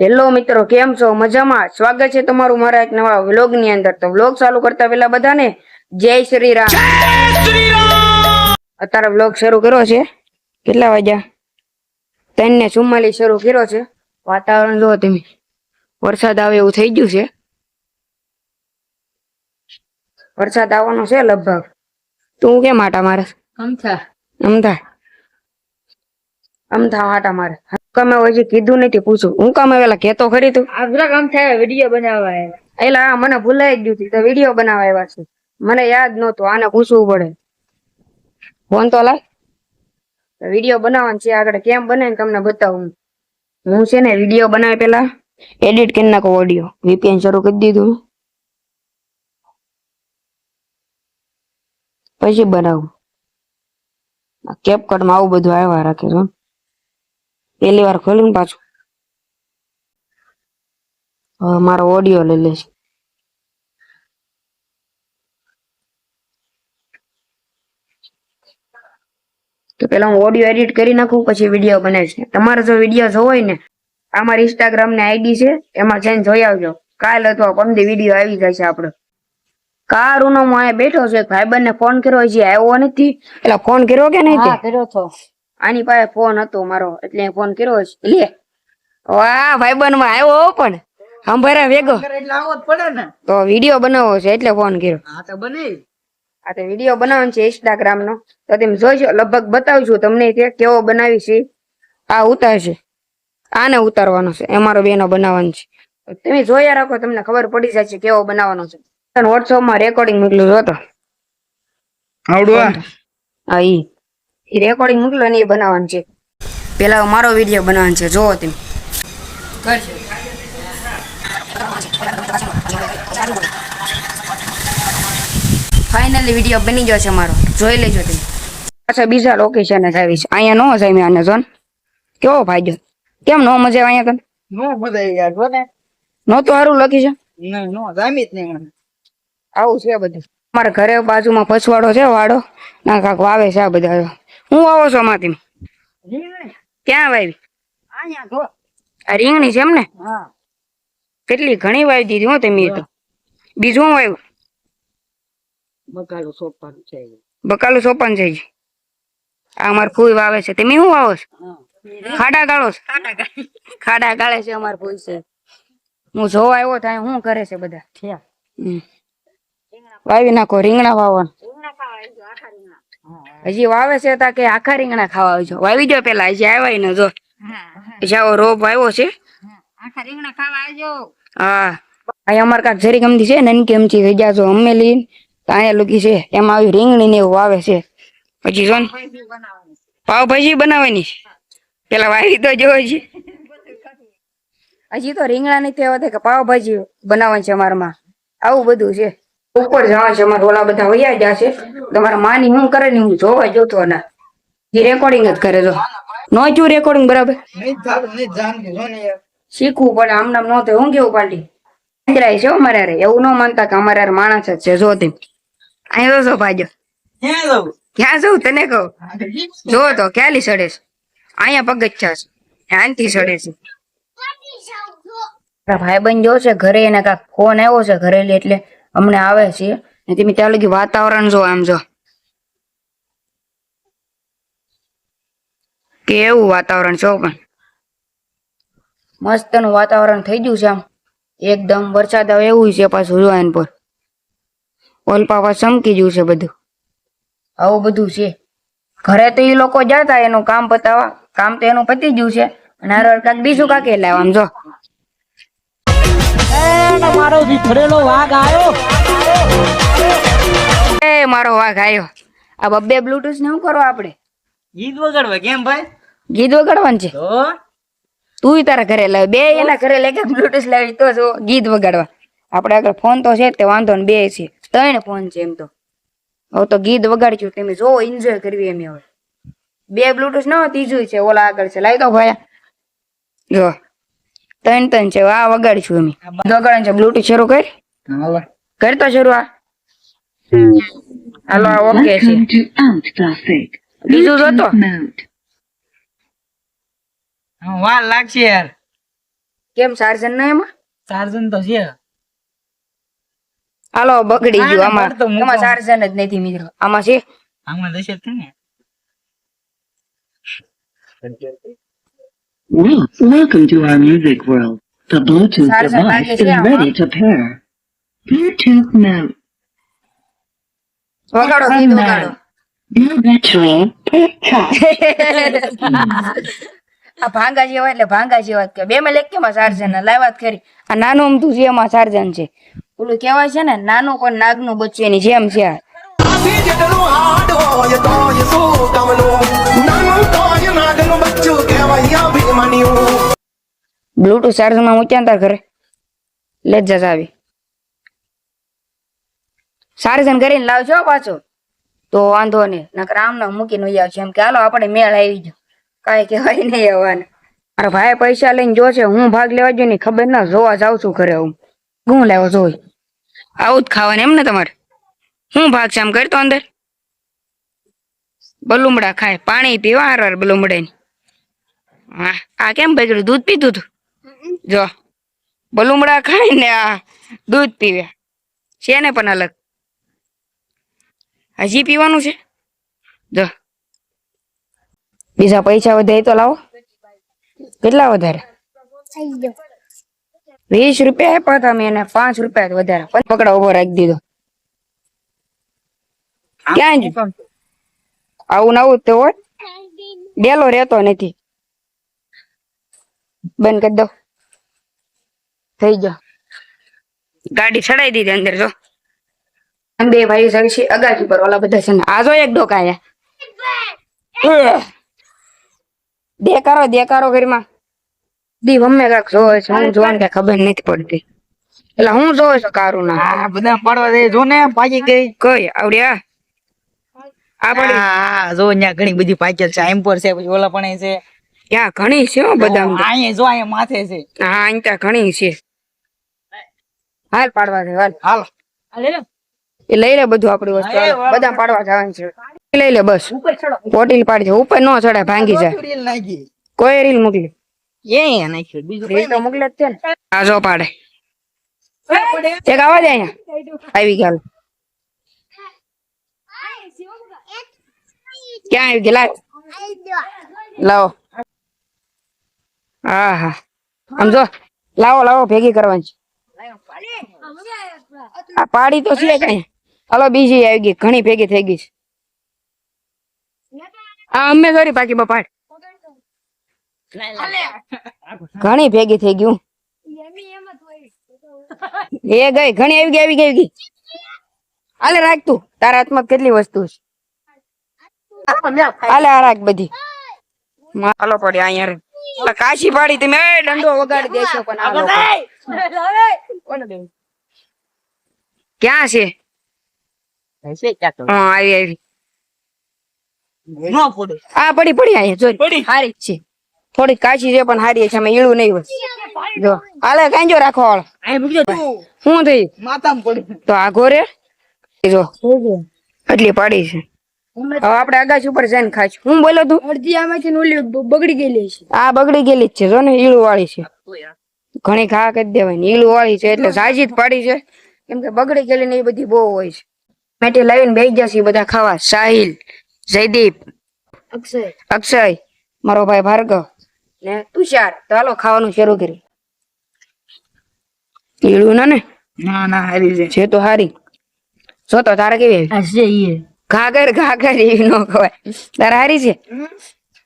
Hello મિત્રો કેમ છો? મજામાં? સ્વાગત છે તમારું મારા એક નવા વ્લોગની અંદર. તો વ્લોગ ચાલુ કરતા પેલા બધાને જય શ્રી રામ. અત્યારે વ્લોગ શરૂ કર્યો છે. કેટલા વાગ્યા? ત્રણ ને ચુમ્માલીસ શરૂ કર્યો છે. વાતાવરણ જો તમે. વરસાદ આવે એવું થઈ ગયું છે. વરસાદ આવવાનો છે લગભગ. તું કેમ આટા મારે? અમથા. અમથા. અમથા આટા મારે. કમે હજી કીધું નથી પૂછું. હું કમે પેલા કેતો ખરી તું. આપડા કામ થાય વીડિયો બનાવવા એટલે એલા આ મને ભૂલાઈ ગયું હતું તો વીડિયો બનાવવા આવ્યા છે. મને યાદ નહોતું આને પૂછવું પડે. ફોન તો લાય વીડિયો બનાવવાનો છે આગળ કેમ બને તમને બતાવું. હું છે ને વીડિયો બનાવે પેલા એડિટ કરી નાખો ઓડિયો વીપીએન શરૂ કરી દીધું. પછી બનાવું. કેપકટમાં આવું બધું આવ્યા રાખે છે પેલી વાર ખોલ્યું પાછું. મારો ઓડિયો લઈ લેશે તો પેલા હું ઓડિયો એડિટ કરી નાખું, પછી વીડિયો બનાવીશ તમારે જો વીડિયો જોવો હોય ને આ ઇન્સ્ટાગ્રામની આઈડી છે, એમાં જઈને જોઈ આવજો. કાલ અથવા પંદી વીડિયો આવી જાય છે કાર ઉનો હું અહીંયા બેઠો છે ભાઈબંધ ને ફોન કર્યો હજી આવ્યો નથી. એટલે ફોન કર્યો કે નહીં કર્યો આની પાસે ફોન હતો મારો એટલે ફોન કર્યો છે લે. વાહ ભાઈબંધમાં આવ્યો પણ. હંભારા ભેગો એટલે આવો જ પડે ને. તો વીડિયો બનાવવો છે એટલે ફોન કર્યો. હા તો બને આ તો વીડિયો બનાવવાનો છે ઇન્સ્ટાગ્રામ નો. તો તમે જોઈશો લગભગ બતાવશું તમને તે કેવો બનાવી છે. આ ઉતારશે. આને ઉતારવાનો છે એ મારો બેનો બનાવવાનો છે. તમે જોયા રાખો તમને ખબર પડી જાય છે કેવો બનાવવાનો છે. વોટ્સઅપમાં રેકોર્ડિંગ મોકલું જોતો આવડું હા ઈ. રેકોર્ડિંગ મોકલો ને એ બનાવવાનું છે. પેલા મારો વીડિયો બનાવવાનો છે જોવો તમે. ફાઇનલી વીડિયો બની ગયો છે મારો. જોઈ લેજો તમે. પાછા બીજા લોકેશન આવી છે અહીંયા નો જાય મેં આને જોન. કેવો ફાયદો? કેમ નો મજા આવે અહીંયા તને? નો બધા યાર જો ને નો તો સારું લખી છે. નો જામી જ નહીં આવું છે બધું. મારા ઘરે બાજુમાં પછવાડો છે વાડો. ના કાંક વાવે છે આ બધા. હું વાવો છો માથી ક્યાં વાવી આ રીંગણી છે એમ ને? કેટલી ઘણી વાવી દીધી હો તમે તો. બીજું હું વાવ્યું બકાલું સોપાન છે બકાલું સોપાન છે આ અમાર ફૂઈ વાવે છે. તમે શું વાવો છો? ખાડા ગાળો છો? ખાડા ગાળે. છે અમાર ફૂઈ છે. હું જોવા આવ્યો થાય શું કરે છે બધા? વાવી નાખો રીંગણા વાવવાનું. હજી વાવે છે તા કે આખા રીંગણા ખાવા આવજો. વાવી જો પેલા હજી આવ્યા ને જો. જાઓ રોપ આવ્યો છે. આખા રીંગણા ખાવા આવજો. હા. અહીં અમારે કાંક જરી ગમતી છે નનકી અમચી થઈ જાજો અમે લઈ અહીંયા લુકી છે. એમાં આવી રીંગણી ને એવું વાવે છે. પછી જો પાવભાજી બનાવવાની પેલા વાવી તો જો હજી. હજી તો રીંગણા નથી આવ્યા હતા કે પાવભાજી બનાવવાની છે અમારામાં. આવું બધું છે. ઉપર જવા છે. અમારા ઓલા બધા વૈયા છે. તમારા માની હું કરે ને હું જોવા જોતો ના એ રેકોર્ડિંગ જ કરે જો નો જો રેકોર્ડિંગ બરાબર? શીખવું પડે. આમ નામ નો હું કેવું પાલટી? છે અમારે. એવું ન માનતા કે અમારે માણસ જ છે જો તે અહીંયા જો ભાજો ક્યાં જવું તને કહું? જો. તો ક્યાંલી સડે છે? અહીંયા પગથિયા છે. ધ્યાનથી સડે છે. ભાઈ બંધ જો છે ઘરે એને કાંક ફોન આવ્યો છે ઘરેલી એટલે હમણાં આવે છે. ને તમે ત્યાં લગી વાતાવરણ જો આમ જો. કેવું વાતાવરણ છો પણ. મસ્તનું વાતાવરણ થઈ ગયું છે આમ. એકદમ વરસાદ આવે એવું છે પાછું જો એન પર. ઓલપાવા ચમકી ગયું છે બધું. આવું બધું છે. ઘરે તો એ લોકો જતા એનું કામ પતાવા. કામ તો એનું પતી ગયું છે. અને હારે કાંક બીજું કાંકે એટલે આમ જો. મારો વિફરેલો વાઘ આવ્યો એ મારો વાઘ આવ્યો આ બબ્બે બ્લુટૂથ ને શું કરો આપણે? ગીત વગાડવા કેમ ભાઈ? ગીત વગાડવાનું છે? તો? તું તારા ઘરે લાવ. બે એના ઘરે લે કે બ્લુટૂથ લાવી તો જો ગીત વગાડવા. આપણે આગળ ફોન તો છે જ તે વાંધો ને બે છે. ત્રણ ફોન છે એમ તો. હવે તો ગીત વગાડ્યું તમે જો એન્જોય કરવી એમ હવે. બે બ્લુટૂથ ના હોય, ત્રીજું છે ઓલા આગળ છે. લાવી દો ભાઈ. જો. ત્રણ ત્રણ છે આ વગાડશું અમે વગાડે છે બ્લુટૂથ શરૂ કર. કર તો શરૂ આ. હાલો ઓકે છે. બીજું જોતો. વાર લાગશે યાર. કેમ ચાર્જન ના એમાં? ચાર્જન તો છે. હાલો બગડી ગયું આમાં આમાં. ચાર્જન તો એમાં ચાર્જર જ નથી મિત્રો. આમાં છે. આમાં દશે ને. Well, welcome to our music world. The Bluetooth Sarah, device Sarah, is yeah, ready to pair. Bluetooth mode. વગાડો ગીત વગાડો New battery per track. આ ભાંગા જેવા એટલે ભાંગા જેવા જ કે બે માં લેખ કેમાં ચાર્જર ના લાવ્યા જ ખરી આ નાનું અમથું છે એમાં ચાર્જર છે ઓલું કહેવાય છે ને નાનું પણ નાગનું બચ્ચું એની જેમ છે આ. બ્લુટૂથ ચાર્જમાં મૂક્યા તાર ઘરે. લે જ આવી. ચાર્જર કરીને લાવજો પાછો. તો વાંધો નહીં. નકર આમ ના મૂકીને વહી આવશે એમ કે હાલો, આપણે મેળ આવી ગયો. કાંઈ કહેવાય નહીં આવવાને. મારા ભાઈ પૈસા લઈને જો છે, હું ભાગ લેવા જો ને ખબર ના, જોવા જાઉં છું ઘરે હું હું લેવો જોઈ? આવું જ ખાવાનું એમ ને તમારે? હું ભાગ છે આમ કરતો અંદર? બલુમડા ખાય. પાણી પીવા હાર બલુમડા બલુમડાની હા આ કેમ બગડ્યું? દૂધ પીધું તું? જો, બલુમડા ખાય ને આ દૂધ પીવે. છે ને પણ અલગ. હજી પીવાનું છે? જો. બીજા પૈસા વધારે તો લાવો. કેટલા વધારે? વીસ રૂપિયા આપ્યા હતા મેં એને પાંચ રૂપિયા વધારે. પકડા, ઊભો રાખી દીધો. ક્યાં જ આવું ને આવું જ તો હોય. ડેલો રહેતો નથી. બંધ કરી દો. થઈ ગયો. ગાડી ચડાઈ દીધી અંદર જો. બે ભાઈ જાય છે અગાજી પર ઓલા બધા છે ને. આ જો એક ડોકાયા દેકારો દેકારો ઘરમાં. દી મમ્મી કાક જોવે છે હું જોવાનું કઈ ખબર નથી પડતી. એટલે હું જોવે છે કારું ના બધા પડવા દે જો ને પાકી ગઈ. કઈ આવડ્યા? આ જો અહીંયા ઘણી બધી પાકેલ છે આમ પર છે પછી ઓલા પણ છે. ત્યાં ઘણી છે હો બદામ અહીંયા જો અહીંયા માથે છે. હા ઘણી છે. હાલ પાડવા દે હાલ. હાલો. એ લઈ લે બધું આપડી વસ્તુ. બધા પાડવા જવાનું છે. લઈ લે બસ. પોટીલ પાડી દે ઉપર નો ચડે ભાંગી જાય. કોઈ રીલ મોકલી. એ નાખ્યું બીજું તો મોકલે જ છે ને. આ જો પાડે. એક આવા દે અહીંયા. આવી ગયા. ક્યાં આવી ગયા? લાવો. હા. હા આમ જો. લાવો લાવો ભેગી કરવાની છે. આ પાડી તો છે કઈ. હાલો, બીજી આવી ગઈ. ઘણી ભેગી થઈ ગઈ આ અમે સોરી બાકી બપાડ. ઘણી ભેગી થઈ ગયું એ ગઈ, ઘણી આવી ગઈ આવી ગઈ આવી ગઈ. હાલે, રાખ તારા હાથમાં કેટલી વસ્તુ છે? હાલે, આ રાખ બધી. અહીંયા કાશી પાડી તમે દંડો વગાડી દેશો પણ આ લોકો. કોને દેવું? ક્યાં છે? હા આવી આવી. નો પડે આ પડી પડી અહીંયા જોઈ. પડી. હારી છે. થોડી કાચી છે પણ હારી છે અમે ઈળું નહીં હોય. જો હાલે કાંજો રાખો વાળો આ શું થઈ માથામાં પડી. તો આ ઘોરે. જો એટલી પાડી છે. હવે આપણે આગાશ ઉપર જઈને ખાશું હું બોલો તું? અડધી આમાંથી ઓલી બગડી ગયેલી છે. આ બગડી ગયેલી જ છે જો ને ઈળું વાળી છે ઘણી ખા કરી દેવાય ને ઈળું વાળી છે એટલે સાજી જ પાડી છે. કેમ કે બગડી ગયેલી ને એ બધી બહુ હોય છે. મેટી લાવીને બેસી જશે બધા ખાવા. સાહિલ જયદીપ અક્ષય. અક્ષય મારો ભાઈ ભાર્ગવ ને તુષાર તો હાલો ખાવાનું શરૂ કરી ઈળું ના ને? ના ના હારી છે છે તો હારી. જો તો તારે કેવી? આવી? છે ઈ. ઘા ઘાઘર એ નો ખવાય તારે હારી છે?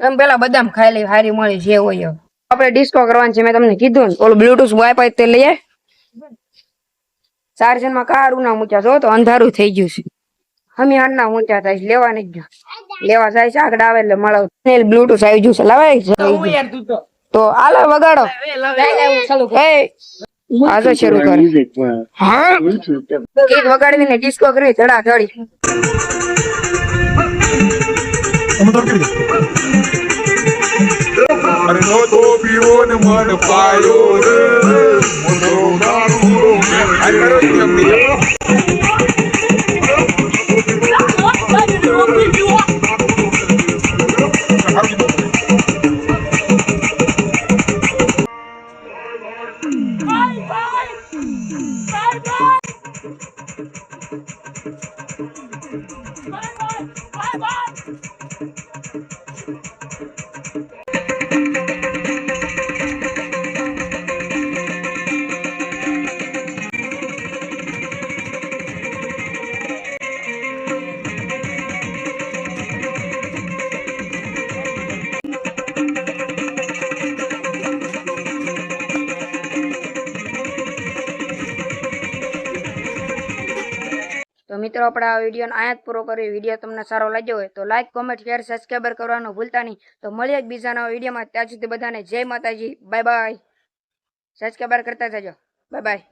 એમ પેલા બદામ ખાઈ લઈ હારી મળી જે હોય આપણે ડિસ્કો કરવાનું છે મેં તમને કીધું ને. ઓલું બ્લુટુથ વાઈફાઈ તે લઈએ. ચાર્જરમાં કારું ના મૂક્યા જો તો અંધારું થઈ ગયું છે. હમી હાર ના ઊંચા થાય છે, લેવા નહીં ગયો. લેવા જાય છે આગળ આવે એટલે મળો. બ્લુટુથ આવી ગયું છે લાવાય તું તો તો. વગાડો. એ આજો શરૂ કર. હા? Bluetooth વગાડીને ડિસ્કો કરી ધડા ધડી. અરે નો તો પીવો ને મન પાયો રે. Bye bye. મિત્રો, આપણે આ વિડીયોનો આયાત પૂરો કરીએ. વીડિયો તમને સારો લાગ્યો હોય તો લાઈક કોમેન્ટ શેર સબસ્ક્રાઈબર કરવાનું ભૂલતા નહીં. તો મળીએ બીજાના વિડીયોમાં. ત્યાં સુધી બધાને જય માતાજી. બાય બાય સબસ્ક્રાઈબર કરતા જજો. Bye bye